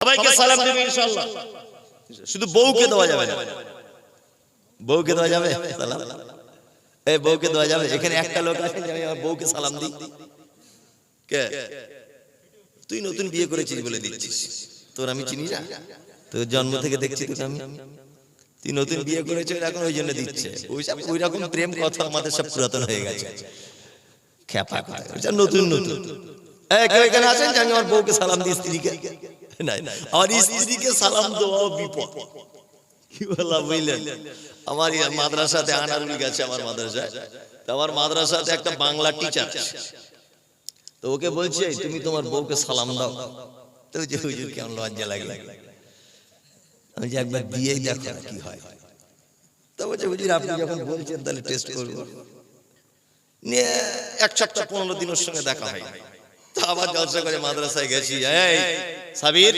সবাইকে সালাম দেবে ইনশাআল্লাহ। শুধু বউকে দেওয়া যাবে না। বউকে দেওয়া যাবে? সালাম। এই বউকে দেওয়া যাবে। এখানে একটা লোক আছে যে আমার বউকে সালাম দিই। কে? তুই নতুন বিয়ে করেছিস বলে দিচ্ছিস। তোর আমি চিনি না। তোর জন্ম থেকে দেখছি তোকে আমি। তুই নতুন বিয়ে করেছিস এখন ওই জন্য দিচ্ছে। ওই ওই রকম প্রেম কথা আমাদের সব পুরাতন হয়ে গেছে। খ্যাপা কথা। নতুন নতুন। এখানে আছেন যে আমি আমার বউকে সালাম দিই স্ত্রীকে? নাই আমার স্ত্রীকে সালাম দেওয়াও বিপদ। কি বললাম বুঝলেন আমার মাদ্রাসাতে আনারুল গেছে আমার মাদ্রাসায়। তো আমার মাদ্রাসাতে একটা বাংলা টিচার তো ওকে বলছে তুমি তোমার বউকে সালাম দাও। তো যে হুজুর কেমন লজ্জা লাগল আমি যে একবার দিয়েই দেখো কি হয়। তো বলছে হুজুর আপনি যখন বলছেন তাহলে টেস্ট করব। নিয়ে এক সপ্তাহ পনেরো দিনের সঙ্গে দেখা হয়। তো আবার জলসা করে মাদ্রাসায় গেছি। এই সাবির,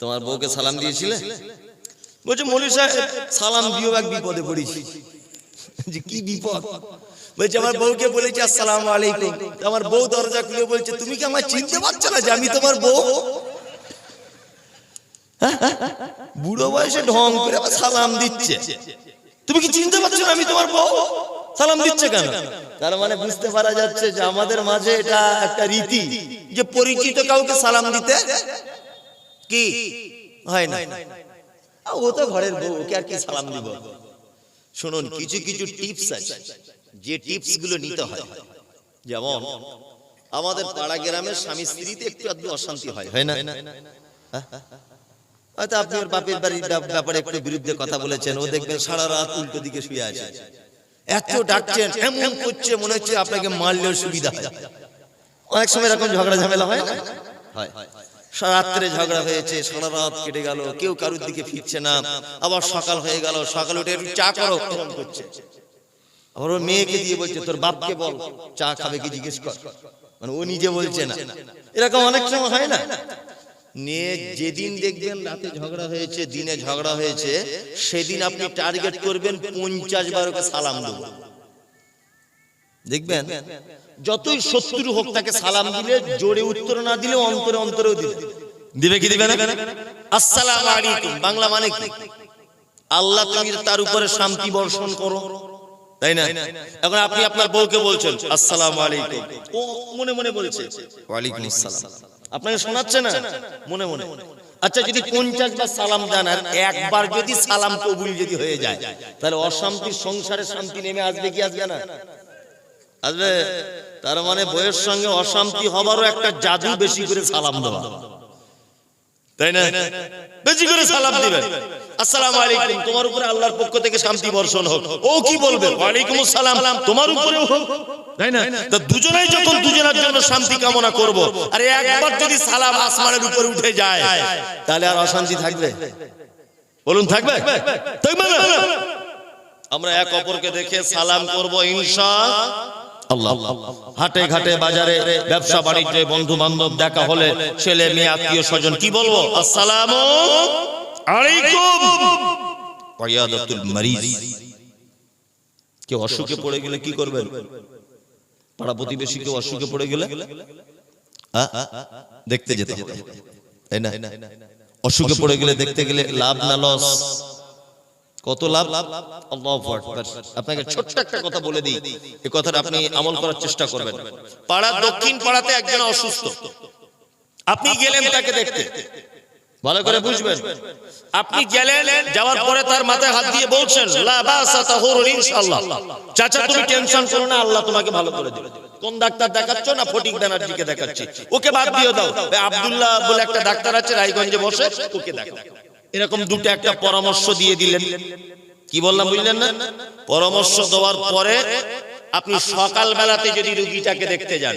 তোমার বউকে সালাম দিয়েছিলে? বলছে মলি সাহেব, সালাম দিও এক বিপদে পড়েছি। যে কি বিপদ? বলছে, আমার বউকে বলেছি, আসসালামু আলাইকুম। আমার বউ দরজা খুলে বলছে, তুমি কি আমার চিনতে পারছ না যে আমি তোমার বউ? হ্যাঁ? বুড়ো বয়সে ঢং করে সালাম দিচ্ছে। তুমি কি চিনতে পারছ না আমি তোমার বউ? সালাম দিচ্ছে কেন? তার মানে বুঝতে পারা যাচ্ছে যে আমাদের মাঝে এটা একটা রীতি যে পরিচিত কাউকে সালাম দিতে কি হয় না। ও তো ঘরের বউ ওকে আর কি সালাম দিব? শুনুন কিছু কিছু টিপস আছে যে টিপসগুলো নিতে হয়। যেমন আমাদের পাড়া গ্রামের স্বামী স্ত্রীতে একটু আধটু অশান্তি হয় হয় না? হ্যাঁ? হয়তো আপনি ওর বাপের বাড়ির ব্যাপারে একটু বিরুদ্ধে কথা বলেছেন। ও দেখবেন সারা রাত উল্টো দিকে শুয়ে আছে। এত ডাকছেন, এমন করছে, মনে হচ্ছে আপনাকে মারলেও সুবিধা হয়। অনেক সময় এরকম ঝগড়া ঝামেলা হয় না? হয়। রাত্রে ঝগড়া হয়েছে, সারা রাত কেটে গেল, কেউ কারোর দিকে ফিরছে না। আবার সকাল হয়ে গেল, সকাল উঠে চা করো করছে। আবার ওর মেয়েকে দিয়ে বলছে, তোর বাপকে বল, চা খাবে কি জিজ্ঞেস কর? মানে ও নিজে বলছে না। এরকম অনেক সময় হয় না? নিয়ে যেদিন দেখবেন রাতে ঝগড়া হয়েছে দিনে ঝগড়া হয়েছে সেদিন আপনি টার্গেট করবেন পঞ্চাশ বার ওকে সালাম দেবো। দেখবেন যতই শত্রু হোক তাকে সালাম দিলে জোরে উত্তর না দিলে অন্তরে অন্তরেও দিবে। দিবে। কি দিবে না? আসসালাম আলাইকুম বাংলা মানে কি? আল্লাহ তুমি তার উপরে শান্তি বর্ষণ করো। তাই না? এখন আপনি আপনার বউকে বলছেন আসসালাম আলাইকুম। ও মনে মনে বলছে ওয়ালাইকুম আসসালাম। আপনাকে শোনাচ্ছে না? মনে মনে। আচ্ছা যদি পঞ্চাশ বার সালাম আর একবার যদি সালাম কবুল যদি হয়ে যায়, তাহলে অশান্তি, সংসারে শান্তি নেমে আসবে কি আসবে না? আসবে। তার মানে বইয়ের সঙ্গে অশান্তি হবারও একটা জাদু বেশি করে সালাম দেওয়া। তাই না? বেশি করে সালাম দিবেন। আসসালামু আলাইকুম। তোমার উপরে আল্লাহর পক্ষ থেকে শান্তি বর্ষণ হোক। ও কি বলবে ওয়ালাইকুম আসসালাম। তোমার উপরেও হোক। তাই না? তো দুজনেই যখন দুজনের জন্য শান্তি কামনা করব আর একবার যদি সালাম আসমানের উপরে উঠে যায় তাহলে আর অশান্তি থাকবে? বলুন থাকবে? থাকবে না। আমরা এক অপরকে দেখে সালাম করব ইনশা হাটে ঘাটে বাজারে ব্যবসা বাণিজ্যে বন্ধু বান্ধব দেখা হলে ছেলে মেয়ে, আত্মীয় স্বজন, কি বলব? আসসালাম কেউ অসুখে পড়ে গেলে কি করবেন? পাড়া প্রতিবেশী কেউ অসুখে পড়ে গেলে? দেখতে যেতে তাই না? অসুখে পড়ে গেলে দেখতে গেলে লাভ না, লস? কত লাভ? আকবার। আপনাকে ছোট্ট একটা কথা বলে দিই। এই কথাটা আপনি আমল করার চেষ্টা করবেন। পাড়া দক্ষিণ পাড়াতে একজন অসুস্থ। আপনি গেলেন তাকে দেখতে। ভালো করে বুঝবেন। আপনি গেলেন, যাওয়ার পরে তার মাথায় হাত দিয়ে বলছেন চাচা, তুমি টেনশন করো না, আল্লাহ তোমাকে ভালো করে দেবে। কোন ডাক্তার দেখাচ্ছ না ফটিক ব্যানার্জিকে দেখাচ্ছি? ওকে বাদ দিয়ে দাও। আব্দুল্লাহ বলে একটা ডাক্তার আছে, রায়গঞ্জে বসে, ওকে দেখাও। এরকম দুটো একটা পরামর্শ দিয়ে দিলেন। কি বললাম, বুঝলেন না? পরামর্শ দেওয়ার পরে আপনি সকাল বেলাতে যদি রুগীটাকে দেখতে যান,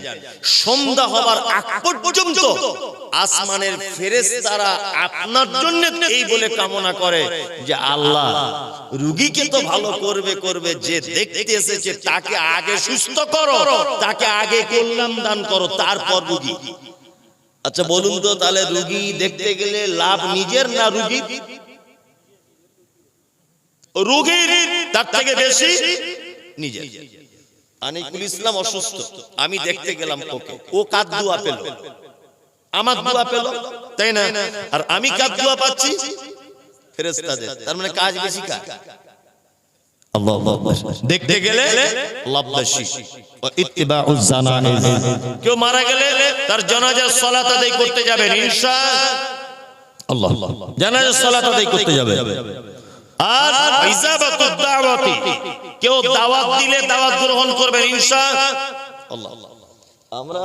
সন্ধ্যা হবার আগ পর্যন্ত আসমানের ফেরেশতারা আপনার জন্য এই বলে কামনা করে যে, আল্লাহ, রুগীকে তো ভালো করবে করবে, যে দেখতে এসেছে তাকে আগে সুস্থ করো, তাকে আগে কল্যাণ দান করো, তারপর রুগী। আচ্ছা বলুন তো তাহলে রুগী দেখতে গেলে লাভ নিজের না রুগী রুগীর? তার থেকে বেশি নিজের। আনিকুল ইসলাম অসুস্থ। আমি দেখতে গেলাম ওকে। ও কাদ দুয়া পেল। আমার দোয়া পেল? তাই না? আর আমি কার দোয়া পাচ্ছি? ফেরেশতাদের। তার মানে কাজ বেশি কাজ। দেখতে গেলে কেউ মারা গেলে তার জানাজার সালাত আদায় করতে যাবেন ইনশা আল্লাহ। জানাজার সালাত আদায় করতে যাবে আর কেউ দাওয়াত দিলে দাওয়াত গ্রহণ করবেন ইনশা আল্লাহ। আমরা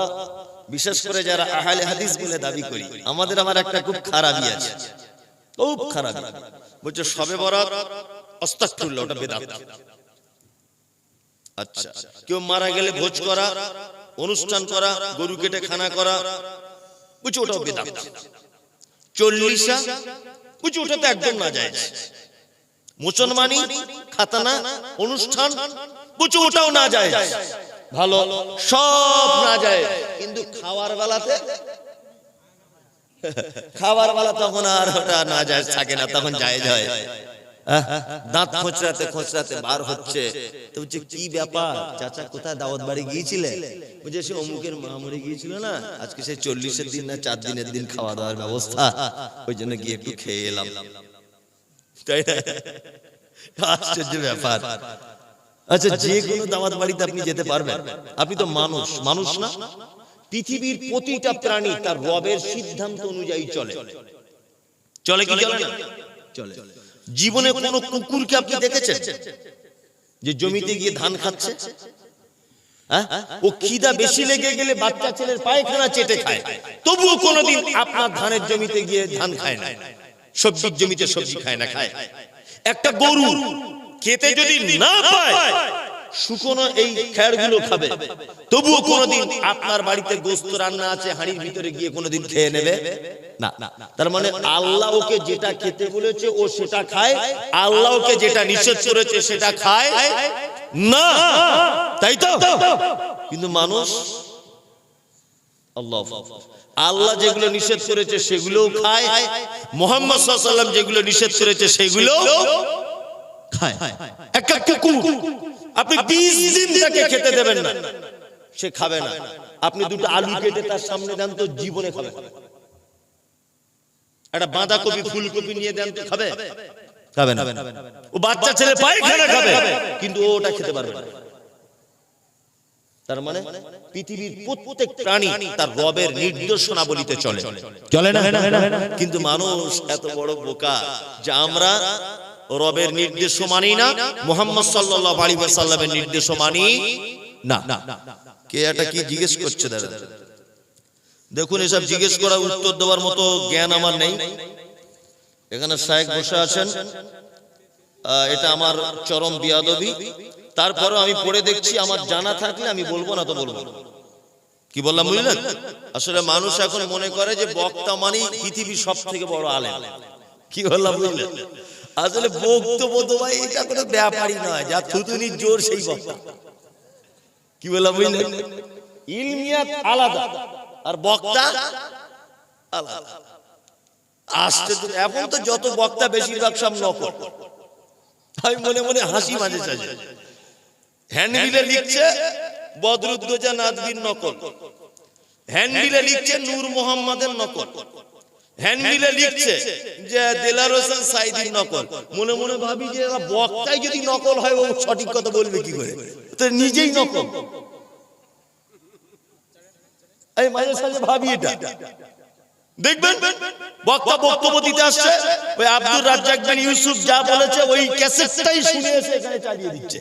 বিশেষ করে যারা আহলে হাদিস বলে দাবি করি আমাদের আমার একটা খুব খারাপই আছে। খুব খারাপ বলছে সবে বরাত আস্তাগফিরুল্লাহ ওটা বেদাত। আচ্ছা কেউ মারা গেলে ভোজ করা অনুষ্ঠান করা গরু কেটে খানা করা বুঝছ ওটাও বেদাত। চল্লিশা বুঝছ ওটা তো একদম না যায় মুসলমানি খাতানা অনুষ্ঠান বুঝছ ওটাও না যায় ভালো সব না যায় কিন্তু খাওয়ার বেলাতে খাবার বেলা তখন আর ওটা না যায় থাকে না তখন যায় যায় দাঁত খোঁচরাতে খোঁচরাতে বার হচ্ছে। তো বলছে, কি ব্যাপার? চাচা কোথায় দাওয়াত বাড়ি গিয়েছিলে? বুঝে সে অমুকের মা মরে গিয়েছিল না। আজকে সেই চল্লিশের দিন না, চার দিনের দিন খাওয়া দাওয়ার ব্যবস্থা। ওই জন্য গিয়ে একটু খেয়ে এলাম। তাই আশ্চর্য ব্যাপার। আচ্ছা যে কোনো দাওয়াত বাড়িতে আপনি যেতে পারবেন। আপনি তো মানুষ মানুষ না। পৃথিবীর প্রতিটা প্রাণী তার রবের সিদ্ধান্ত অনুযায়ী চলে। চলে কি চলে না? চলে। জীবনে কোন কুকুরকে আপনি দেখেছেন? যে জমিতে গিয়ে ধান খাচ্ছে? হ্যাঁ? ও খিদা বেশি লেগে গেলে বাচ্চা ছেলের পায়খানা চেটে খায়। তবুও কোনোদিন আপনার ধানের জমিতে গিয়ে ধান খায় না। সবজির জমিতে সবজি খায় না, খায়। একটা গরু খেতে যদি না পায় শুকনো এই খেয়ারগুলো খাবে। তবুও কোনোদিন আপনার বাড়িতে গোস্ত রান্না আছে, হাড়ির ভিতরে গিয়ে কোনোদিন খেয়ে নেবে? না। তার মানে আল্লাহ ওকে যেটা খেতে বলেছে, ও সেটা খায়। আল্লাহ ওকে যেটা নিষেধ করেছে, সেটা খায়। না। তাই তো? কিন্তু মানুষ, আল্লাহ। আল্লাহ যেগুলো নিষেধ করেছে, সেগুলোও খায়। মোহাম্মদ সাল্লাম যেগুলো নিষেধ করেছে সেগুলো খায়। একটা কুকুর আপনি বিশ দিন তাকে খেতে দেবেন না। সে খাবে না। আপনি দুটো আলু কেটে তার সামনে দেন তো জীবনে খাবে। একটা বাঁধাকপি ফুলকপি নিয়ে দেন তো খাবে। খাবে না। ও বাচ্চা ছেলে পায়খানা খাবে। কিন্তু ও ওটা খেতে পারবে না। তার মানে পৃথিবীর প্রত্যেক প্রাণী তার রবের নির্দেশনাবলিতে চলে। চলে না। কিন্তু মানুষ এত বড় বোকা যে আমরা রবের নির্দেশ মানি না, মোহাম্মদ সাল্লাল্লাহু আলাইহি সাল্লামের নির্দেশ মানি না। কে এটা কি জিজ্ঞেস করছে দাদা? দেখুন, এসব জিজ্ঞেস করা উত্তর দেওয়ার মতো জ্ঞান আমার নেই। এখানে শায়েক বসে আছেন। এটা আমার চরম বিয়াদবি। তারপরও আমি পড়ে দেখছি, আমার জানা থাকলে আমি বলব না তো বলব। কি বললাম বুঝলেন? আসলে মানুষ এখন মনে করে যে বক্তা মানেই পৃথিবীর সব থেকে বড় আলেম। কি বললাম বুঝলেন? আসলে বক্তব্য ভাই এটা কোনো ব্যাপারই নয় যা থুতুনির জোর সেই বক্তা। কি বললাম বুঝলেন? ইলমিয়াত আলাদা। আর বক্তা আলাদা। আসতে তো এখন তো যত বক্তা বেশিরভাগ সব নকল। আমি মনে মনে হাসি মাঝে সাঝে। হ্যান্ডবিলে লিখছে বদরুদ্দোজা নাদবির নকল। হ্যান্ডবিলে লিখছে নূর মোহাম্মদের নকল। হ্যান্ডবিলে লিখছে যে দেলার হোসেন সাইদির নকল। মনে মনে ভাবি যে এরা বক্তাই যদি নকল হয় ও সঠিক কথা বলবে কি করে? তো নিজেই নকল। এই মাঝে সাঝে ভাবি এটা। দেখবেন বক্তা বক্তব্য দিতে আসছে ওই আব্দুর রাজ্জাক বিন ইউসুফ যা বলেছে ওই ক্যাসেটটাই শুনে এসে এখানে চালিয়ে দিচ্ছে?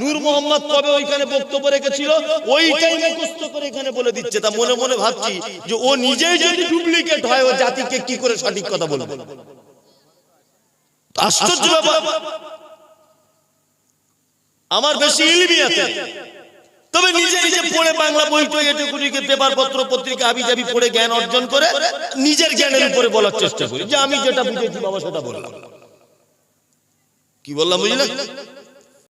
নূর মোহাম্মদ কবে ওইখানে বক্তব্য রেখেছিল? ওইটাই মুখস্থ করে এখানে বলে দিচ্ছে। তা মনে মনে ভাবছি যে ও নিজেই যদি ডুপ্লিকেট হয়, ও জাতিকে কি করে সঠিক কথা বলবে? আশ্চর্য আমার বেশি ইলমি আছে। তবে নিজে নিজে পড়ে বাংলা বই টই এটুকুনিকে পেপার পত্র পত্রিকা আবি যাবি পড়ে জ্ঞান অর্জন করে নিজের জ্ঞানের উপরে বলার চেষ্টা করি। যে আমি যেটা বুঝেছি, বাবা সেটা বললাম। কি বললাম বুঝলেন